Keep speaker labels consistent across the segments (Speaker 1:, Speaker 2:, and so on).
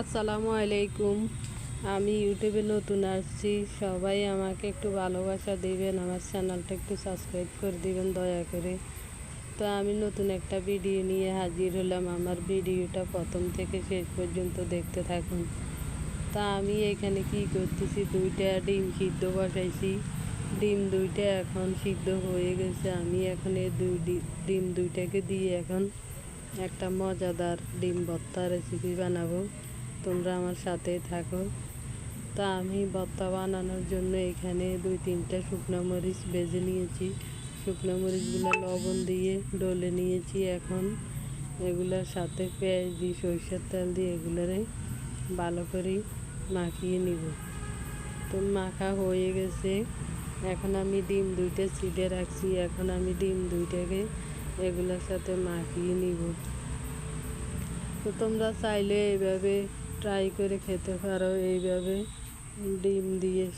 Speaker 1: আসসালামু আলাইকুম। আমি ইউটিউবে নতুন আসছি। সবাই আমাকে একটু ভালোবাসা দিবেন, আমার চ্যানেলটা একটু সাবস্ক্রাইব করে দিবেন দয়া করে। তো আমি নতুন একটা ভিডিও নিয়ে হাজির হলাম। আমার ভিডিওটা প্রথম থেকে শেষ পর্যন্ত দেখতে থাকুন। তা আমি এখানে কি করতেছি? দুইটা ডিম সিদ্ধ বসাইছি। ডিম দুইটা এখন সিদ্ধ হয়ে গেছে। আমি এখন এই দুই ডিম দুইটাকে দিয়ে এখন একটা মজাদার ডিম ভর্তা রেসিপি বানাবো। তোমরা আমার সাথে থাকো। তা আমি ভর্তা বানানোর জন্য এখানে দুই তিনটা শুকনো মরিচ বেজে নিয়েছি। শুকনো মরিচগুলো লবণ দিয়ে ডলে নিয়েছি এখন। এগুলোর সাথে পেঁয়াজ দিই সরষের তেল দিয়ে এগুলোরে ভালো করে মাখিয়ে নিব। তো মাখা হয়ে গেছে। এখন আমি ডিম দুইটা ছিটে রাখছি। এখন আমি ডিম দুইটাকে এগুলোর সাথে মাখিয়ে নিব। তো তোমরা চাইলে এইভাবে ট্রাই করে খেতে পারো এইভাবে। ডিম দিয়ে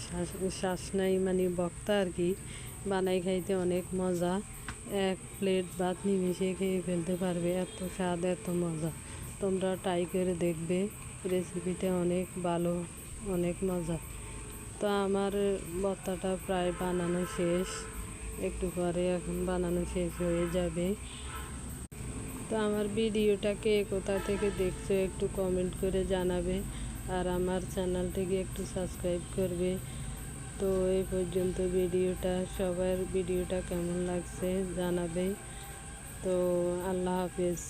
Speaker 1: শ্বাস- নাই মানে বক্তা আর কি। বানাই খাইতে অনেক মজা। এক প্লেট ভাত নিমিশে খেয়ে ফেলতে পারবে, এত স্বাদ, এত মজা। তোমরা ট্রাই করে দেখবে রেসিপিটা অনেক ভালো, অনেক মজা। তো আমার ভর্তাটা প্রায় বানানো শেষ। একটু পরে এখন বানানো শেষ হয়ে যাবে। তো আমার ভিডিওটাকে কোথা থেকে দেখছ একটু কমেন্ট করে জানাবে। আর আমার চ্যানেলটিকে একটু সাবস্ক্রাইব করবে। তো এই পর্যন্ত ভিডিওটা, সবার ভিডিওটা কেমন লাগছে জানাবে। তো আল্লাহ হাফেজ।